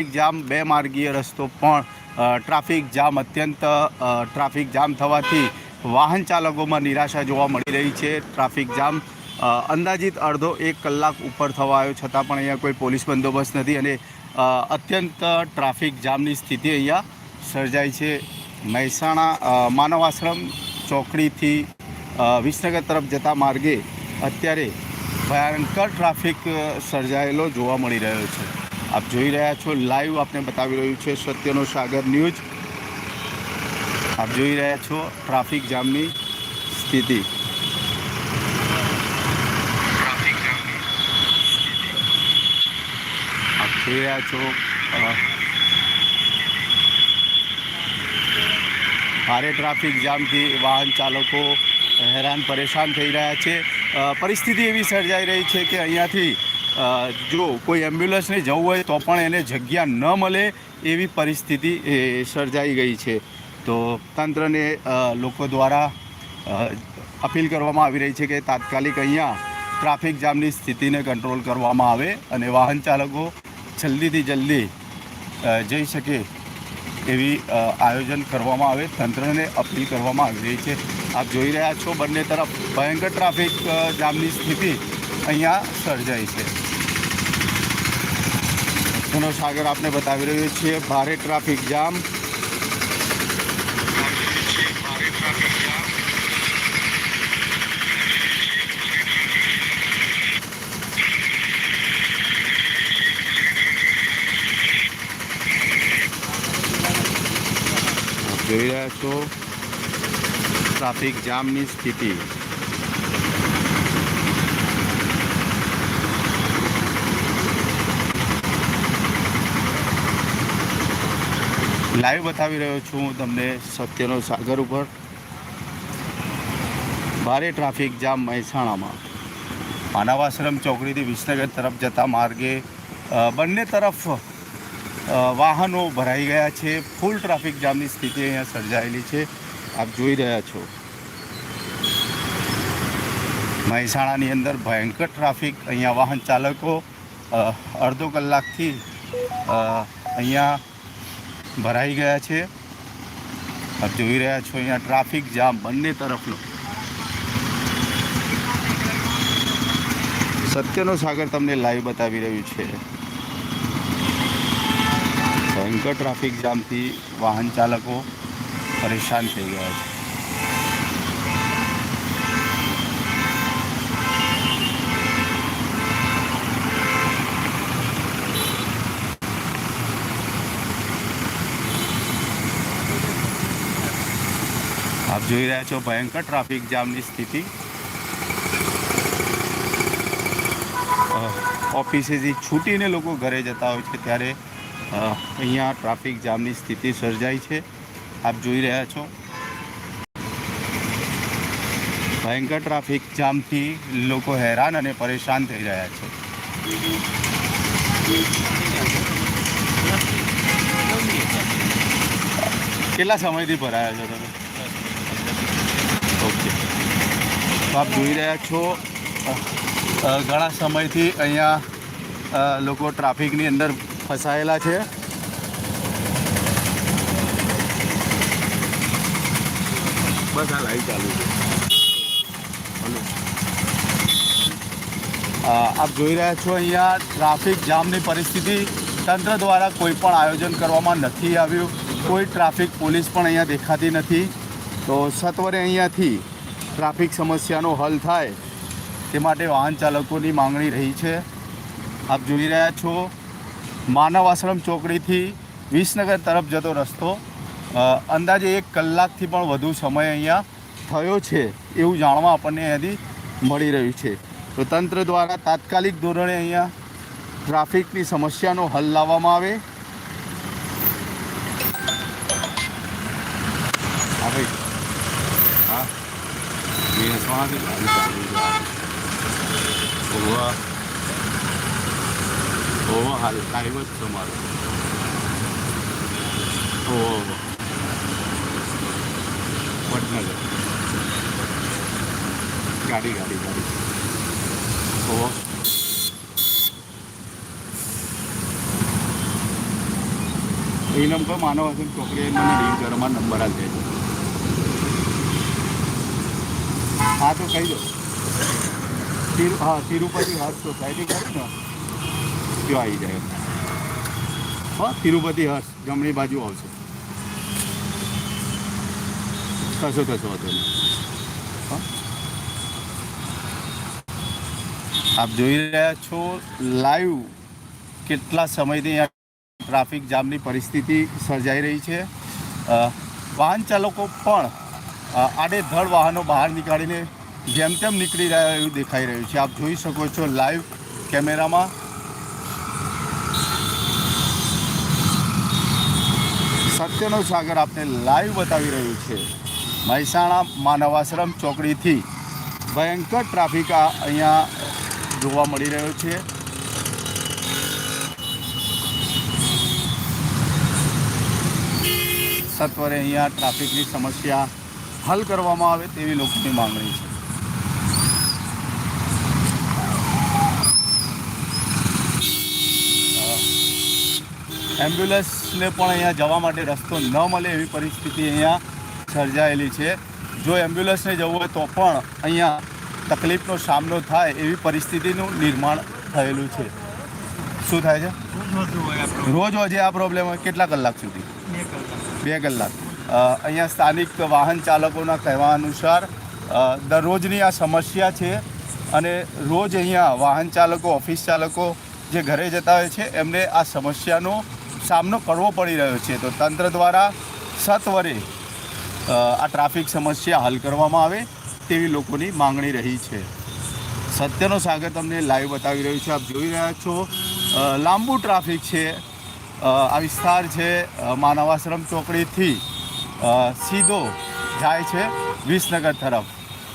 Traffic jam, બે માર્ગીય રસ્તો પણ ટ્રાફિક જામ અત્યંત ટ્રાફિક જામ થવાથી વાહન ચાલકોમાં નિરાશા જોવા મળી રહી છે. ટ્રાફિક જામ અંદાજિત અડધો એક કલાક ઉપર થવા આવ્યો છતાં પણ અહીંયા કોઈ પોલીસ બંદોબસ્ત નથી અને અત્યંત ટ્રાફિક જામની સ્થિતિ અહીંયા સર્જાઈ છે. મહેસાણા માનવ આશ્રમ ચોકડીથી વિસનગર તરફ જતા માર્ગે અત્યારે ભયંકર ટ્રાફિક સર્જાયેલો જોવા મળી રહ્યો છે. આપ જોઈ રહ્યા છો લાઈવ આપને બતાવી રહ્યું છે સત્યનો સાગર ન્યૂઝ આપ જોઈ રહ્યા છો ટ્રાફિક જામની સ્થિતિ. આપ જોઈ રહ્યા છો ભારે ટ્રાફિક જામથી વાહન ચાલકો હેરાન પરેશાન થઈ રહ્યા છે. પરિસ્થિતિ એવી સર્જાઈ રહી છે કે અહીંયાથી જો કોઈ એમ્બ્યુલન્સને જવું હોય તો પણ એને જગ્યા ન મળે એવી પરિસ્થિતિ સર્જાઈ ગઈ છે. તો તંત્રને લોકો દ્વારા અપીલ કરવામાં આવી રહી છે કે તાત્કાલિક અહીંયા ટ્રાફિક જામની સ્થિતિને કંટ્રોલ કરવામાં આવે અને વાહન ચાલકો જલ્દીથી જલ્દી જઈ શકે એવી આયોજન કરવામાં આવે. તંત્રને અપીલ કરવામાં આવી રહી છે. આપ જોઈ રહ્યા છો બંને તરફ ભયંકર ટ્રાફિક જામની સ્થિતિ અહીંયા સર્જાઈ છે. તેનો સાગર આપને બતાવી રહ્યો છે ભારે ટ્રાફિક જામ આપ જોઈ રહ્યા છો ટ્રાફિક જામની સ્થિતિ લાઈવ બતાવી રહ્યો છું હું તમને સત્યનો સાગર ઉપર. ભારે ટ્રાફિક જામ મહેસાણામાં. માનવાશ્રમ ચોકડીથી વિસનગર તરફ જતા માર્ગે બંને તરફ વાહનો ભરાઈ ગયા છે. ફૂલ ટ્રાફિક જામની સ્થિતિ અહીંયા સર્જાયેલી છે. આપ જોઈ રહ્યા છો. મહેસાણાની અંદર ભયંકર ટ્રાફિક અહીંયા વાહન ચાલકો અડધો કલાકથી અહીંયા ભરાઈ ગયા છે. આપ જોઈ રહ્યા છો અહીંયા ટ્રાફિક જામ બંને તરફનો. સત્યનો સાગર તમને લાઈવ બતાવી રહ્યું છે. ભયંકર ટ્રાફિક જામથી વાહન ચાલકો પરેશાન થઈ ગયા છે. જોઈ રહ્યા છો ભયંકર ટ્રાફિક જામની સ્થિતિ. ઓફિસેથી છૂટીને લોકો ઘરે જતા હોય છે ત્યારે અહીંયા ટ્રાફિક જામની સ્થિતિ સર્જાઈ છે. આપ જોઈ રહ્યા છો. ભયંકર ટ્રાફિક જામથી લોકો હેરાન અને પરેશાન થઈ રહ્યા છે. કેટલા સમયથી ભરાયા છો તમે ઓકે તો આપ જોઈ રહ્યા છો ઘણા સમયથી અહીંયા લોકો ટ્રાફિકની અંદર ફસાયેલા છે. બસ આ લાઈવ ચાલુ છે. આપ જોઈ રહ્યા છો અહીંયા ટ્રાફિક જામની પરિસ્થિતિ. તંત્ર દ્વારા કોઈ પણ આયોજન કરવામાં નથી આવ્યું. કોઈ ટ્રાફિક પોલીસ પણ અહીંયા દેખાતી નથી. તો સત્વરે અહીંયાથી ટ્રાફિક સમસ્યાનો હલ થાય તે માટે વાહન ચાલકોની માંગણી રહી છે. આપ જોઈ રહ્યા છો, માનવ આશ્રમ ચોકડીથી વિસનગર તરફ જતો રસ્તો. અંદાજે એક કલાકથી પણ વધુ સમય અહીંયા થયો છે એવું જાણવા આપણને અહીંયાથી મળી રહ્યું છે. તો તંત્ર દ્વારા તાત્કાલિક ધોરણે અહીંયા ટ્રાફિકની સમસ્યાનો હલ લાવવામાં આવે હા ભાઈ હા મહેસાણાથી ગાડી ચાલુ છે ઓવા ઓવા હાલ લાઈવ જ છે મારું ઓહો વડનગર ગાડી ગાડી ગાડી ઓહો એ નંબર માનવ હશે ચોકડી મને રિંગ ઘરમાં નંબર આપી દેજો હા, તો કહી દો. હા, તિરુપતિ હર્ષ સોસાયટી કરી ને, ત્યાં આવી જાય હા, તિરુપતિ હર્ષ જમણી બાજુ આવશે. કશો કશો હતો આપ જોઈ રહ્યા છો લાઈવ કેટલા સમયથી ટ્રાફિક જામની પરિસ્થિતિ સર્જાઈ રહી છે. વાહન ચાલકો પણ આડેધડ વાહનો બહાર નીકાળીને જેમ તેમ નીકળી રહ્યા એવું દેખાઈ રહ્યું છે. આપ જોઈ શકો છો લાઈવ કેમેરામાં. સત્યનો સાગર આપને લાઈવ બતાવી રહ્યું છે. મહેસાણા માનવાશ્રમ ચોકડીથી ભયંકર ટ્રાફિક આ અહીંયા જોવા મળી રહ્યો છે. સત્વરે અહીંયા ટ્રાફિકની સમસ્યા હલ કરવામાં આવે તેવી લોકોની માંગણી છે. એમ્બ્યુલન્સને પણ અહીંયા જવા માટે રસ્તો ન મળે એવી પરિસ્થિતિ અહીંયા સર્જાયેલી છે. જો એમ્બ્યુલન્સને જવું હોય તો પણ અહીંયા તકલીફનો સામનો થાય એવી પરિસ્થિતિનું નિર્માણ થયેલું છે. શું થાય છે? રોજ રોજે આ પ્રોબ્લેમ હોય. કેટલા કલાક સુધી? બે કલાક. અહીંયા સ્થાનિક વાહન ચાલકોના કહેવા અનુસાર દરરોજની આ સમસ્યા છે અને રોજ અહીંયા વાહન ચાલકો, ઓફિસ ચાલકો જે ઘરે જતા હોય છે, એમને આ સમસ્યાનો સામનો કરવો પડી રહ્યો છે. તો તંત્ર દ્વારા સત્વરે આ ટ્રાફિક સમસ્યા હલ કરવામાં આવે તેવી લોકોની માંગણી રહી છે. સત્યનો સાગર તમને લાઈવ બતાવી રહ્યું છે. આપ જોઈ રહ્યા છો લાંબુ ટ્રાફિક છે. આ વિસ્તાર છે માનવાશ્રમ ચોકડીથી સીધો જાય છે વિસનગર તરફ.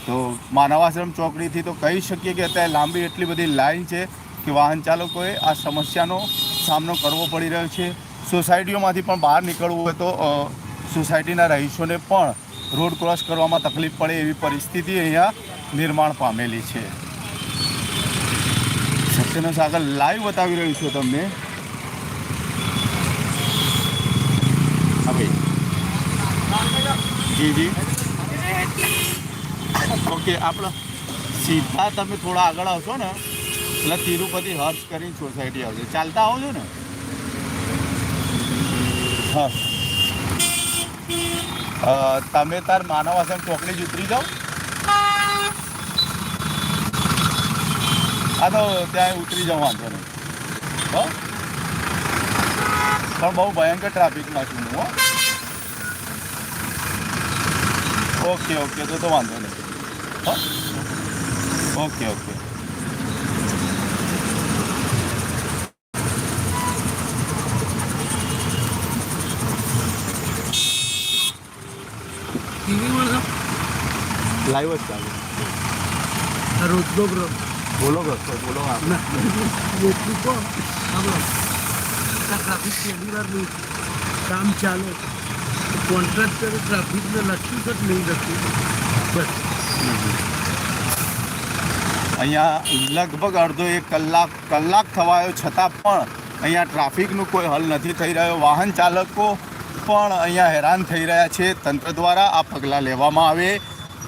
તો માનવાશ્રમ ચોકડીથી તો કહી શકીએ કે અત્યારે લાંબી એટલી બધી લાઈન છે કે વાહન ચાલકોએ આ સમસ્યાનો સામનો કરવો પડી રહ્યો છે. સોસાયટીઓમાંથી પણ બહાર નીકળવું હોય તો સોસાયટીના રહીશોને પણ રોડ ક્રોસ કરવામાં તકલીફ પડે એવી પરિસ્થિતિ અહીંયા નિર્માણ પામેલી છે. સત્યનો સાગર લાઈવ બતાવી રહ્યું છું તમને હા ભાઈ જી જી ઓકે, આપણે સીધા તમે થોડા આગળ આવશો ને, એટલે તિરુપતિ હર્ષ કરીને સોસાયટી આવશે. ચાલતા આવો ને? હા. તમે તાર માનવ આસન ચોકડી જ ઉતરી જાઓ. હા, તો ત્યાં ઉતરી જાઉં વાંધો નહીં. હો. પણ બહુ ભયંકર ટ્રાફિકમાં છું હું, હો. ઓકે ઓકે તો તો વાંધો નહીં. Okay okay. લાઈવ જ ચાલુ. રોજનો બ્રો બોલો કરશો બોલો એટલું આપણો ટ્રાફિક પહેલી વારનું કામ ચાલે. કોન્ટ્રાક્ટરે ટ્રાફિકને લખ્યું કે નહીં લખ્યું બસ. અહીંયા લગભગ અડધો એક કલાક કલાક થવાયો છતાં પણ અહીંયા ટ્રાફિકનું કોઈ હલ નથી થઈ રહ્યો. વાહન ચાલકો પણ અહીંયા હેરાન થઈ રહ્યા છે. તંત્ર દ્વારા આ પગલાં લેવામાં આવે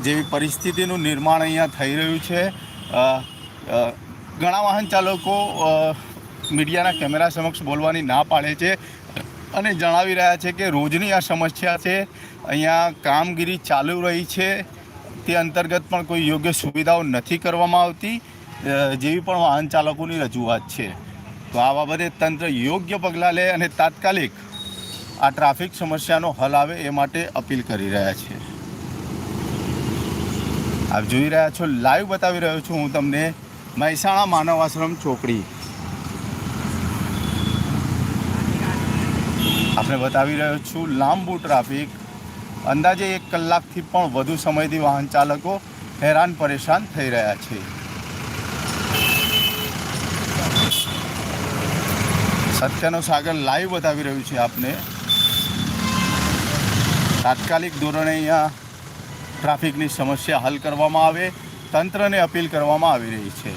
જેવી પરિસ્થિતિનું નિર્માણ અહીંયા થઈ રહ્યું છે. ઘણા વાહન ચાલકો મીડિયાના કેમેરા સમક્ષ બોલવાની ના પાડે છે. અને જણાવી રહ્યા છે કે રોજની આ સમસ્યા છે. અહીંયા કામગીરી ચાલુ રહી છે. તે અંતર્ગત પણ કોઈ યોગ્ય સુવિધાઓ નથી કરવામાં આવતી. જેવી પણ વાહન ચાલકોની રજૂઆત છે. તો આ બાબતે તંત્ર યોગ્ય પગલાં લે અને તાત્કાલિક આ ટ્રાફિક સમસ્યાનો હલ આવે એ માટે અપીલ કરી રહ્યા છે. આપ જોઈ રહ્યા છો, લાઈવ બતાવી રહ્યો છું હું તમને મહેસાણા માનવ આશ્રમ ચોકડી. આપણે બતાવી રહ્યો છું, લાંબુ ટ્રાફિક. અંદાજે એક કલાકથી પણ વધુ સમયથી વાહન ચાલકો હેરાન પરેશાન થઈ રહ્યા છે. સત્યનો સાગર લાઈવ બતાવી રહ્યું છે આપને. તાત્કાલિક ધોરણે અહીંયા ટ્રાફિકની સમસ્યા હલ કરવામાં આવે, તંત્રને અપીલ કરવામાં આવી રહી છે.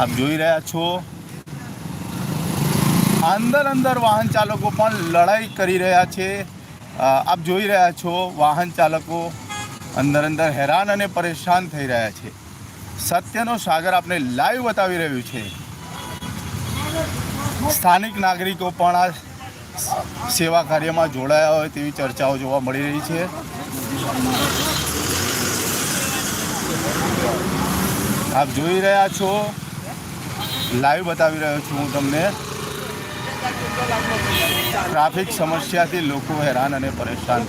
આપ જોઈ રહ્યા છો અંદર અંદર વાહન ચાલકો પણ લડાઈ કરી રહ્યા છે. આપ જોઈ રહ્યા છો, વાહન ચાલકો અંદર અંદર હેરાન અને પરેશાન થઈ રહ્યા છે. સત્યનો સાગર આપને લાઈવ બતાવી રહ્યું છે. સ્થાનિક નાગરિકો પણ આ સેવા કાર્યમાં જોડાયા હોય તેવી ચર્ચાઓ જોવા મળી રહી છે. આપ જોઈ રહ્યા છો, લાઈવ બતાવી રહ્યો છું હું તમને. ટ્રાફિક સમસ્યાથી લોકો હેરાન અને પરેશાન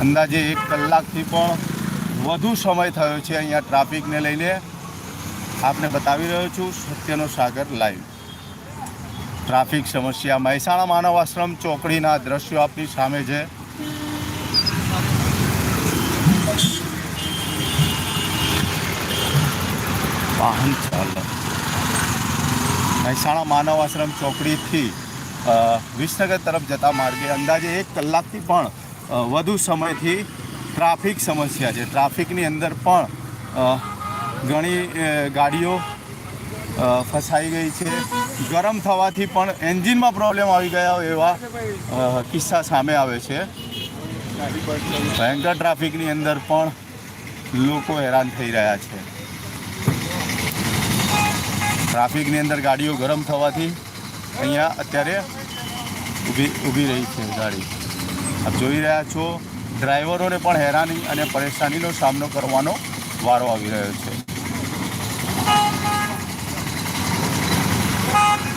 અંદાજે એક કલાકથી પણ વધુ સમય થયો છે અહીંયા ટ્રાફિકને લઈને. આપને બતાવી રહ્યો છું સત્યનો સાગર લાઈવ. ટ્રાફિક સમસ્યા મહેસાણા માનવ આશ્રમ ચોકડીના દ્રશ્યો આપની સામે છે. વાહન ચાલક મહેસાણા માનવ આશ્રમ ચોકડીથી વિસનગર તરફ જતા માર્ગે અંદાજે એક કલાકથી પણ વધુ સમયથી ટ્રાફિક સમસ્યા છે. ટ્રાફિકની અંદર પણ ઘણી ગાડીઓ ફસાઈ ગઈ છે. ગરમ થવાથી પણ એન્જિનમાં પ્રોબ્લેમ આવી ગયા એવા કિસ્સા સામે આવે છે. ભયંકર ટ્રાફિકની અંદર પણ લોકો હેરાન થઈ રહ્યા છે. ટ્રાફિકની અંદર ગાડીઓ ગરમ થવાથી અહીંયા અત્યારે ઊભી ઊભી રહી છે ગાડી. આપ જોઈ રહ્યા છો, ડ્રાઈવરોને પણ હેરાની અને પરેશાનીનો સામનો કરવાનો વારો આવી રહ્યો છે.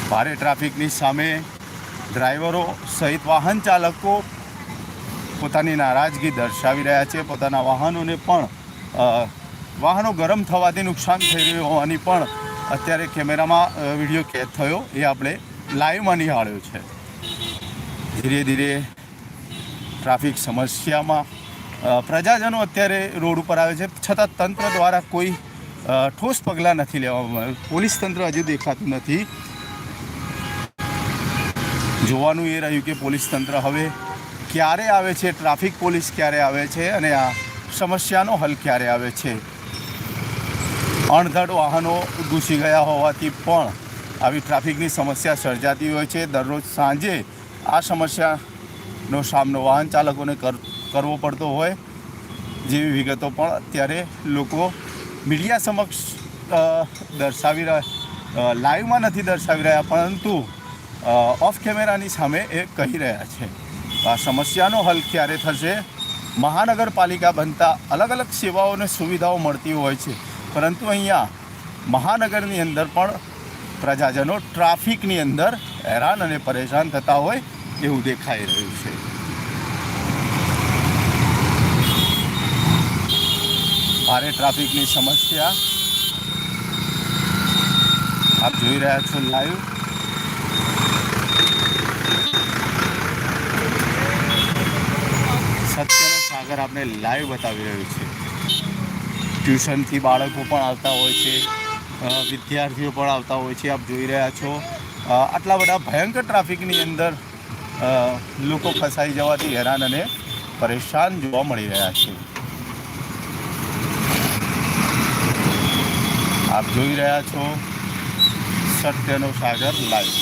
ભારે ટ્રાફિકની સામે ડ્રાઈવરો સહિત વાહન ચાલકો પોતાની નારાજગી દર્શાવી રહ્યા છે. પોતાના વાહનોને પણ વાહનો ગરમ થવાથી નુકસાન થઈ રહ્યું હોવાની પણ અત્યારે કેમેરામાં વીડિયો કેદ થયો. એ આપણે લાઈવમાં નિહાળ્યો છે. ધીરે ધીરે ટ્રાફિક સમસ્યામાં પ્રજાજનો અત્યારે રોડ ઉપર આવે છે. છતાં તંત્ર દ્વારા કોઈ ઠોસ પગલાં નથી લેવામાં આવ્યું. પોલીસ તંત્ર હજુ દેખાતું નથી. જોવાનું એ રહ્યું કે પોલીસ તંત્ર હવે ક્યારે આવે છે? ટ્રાફિક પોલીસ ક્યારે આવે છે? અને આ સમસ્યાનો હલ ક્યારે આવે છે? અણધડ વાહનો ઘૂસી ગયા હોવાથી પણ આવી ટ્રાફિકની સમસ્યા સર્જાતી હોય છે. દરરોજ સાંજે આ સમસ્યાનો સામનો વાહન ચાલકોને કર- કરવો પડતો હોય જેવી વિગતો પણ અત્યારે લોકો મીડિયા સમક્ષ દર્શાવી રહ્યા લાઈવમાં નથી દર્શાવી રહ્યા, પરંતુ ઓફ કેમેરાની સામે એ કહી રહ્યા છે. આ સમસ્યાનો હલ ક્યારે થશે? મહાનગરપાલિકા બનતા અલગ અલગ સેવાઓ અને સુવિધાઓ મળતી હોય છે. પરંતુ અહીંયા મહાનગરની અંદર પણ પ્રજાજનો ટ્રાફિકની અંદર હેરાન અને પરેશાન થતા હોય એવું દેખાઈ રહ્યું છે. ભારે ટ્રાફિકની સમસ્યા. આપ જોઈ રહ્યા છો લાઈવ. સત્યનો સાગર આપણે લાઈવ બતાવી રહ્યું છે. ટ્યુશનથી બાળકો પણ આવતા હોય છે વિદ્યાર્થીઓ પણ આવતા હોય છે, આપ જોઈ રહ્યા છો. આટલા બધા ભયંકર ટ્રાફિકની અંદર લોકો ફસાઈ જવાથી હેરાન અને પરેશાન જોવા મળી રહ્યા છે. આપ જોઈ રહ્યા છો સત્યનો સાગર લાઈવ.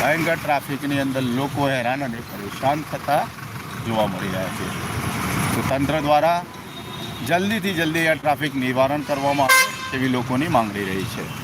ભયંકર ટ્રાફિકની અંદર લોકો હેરાન અને પરેશાન થતા જોવા મળી રહ્યા છે. તંત્ર દ્વારા જલ્દીથી જલ્દી આ ટ્રાફિક નિવારણ કરવામાં આવે તેવી લોકોની માંગણી રહી છે.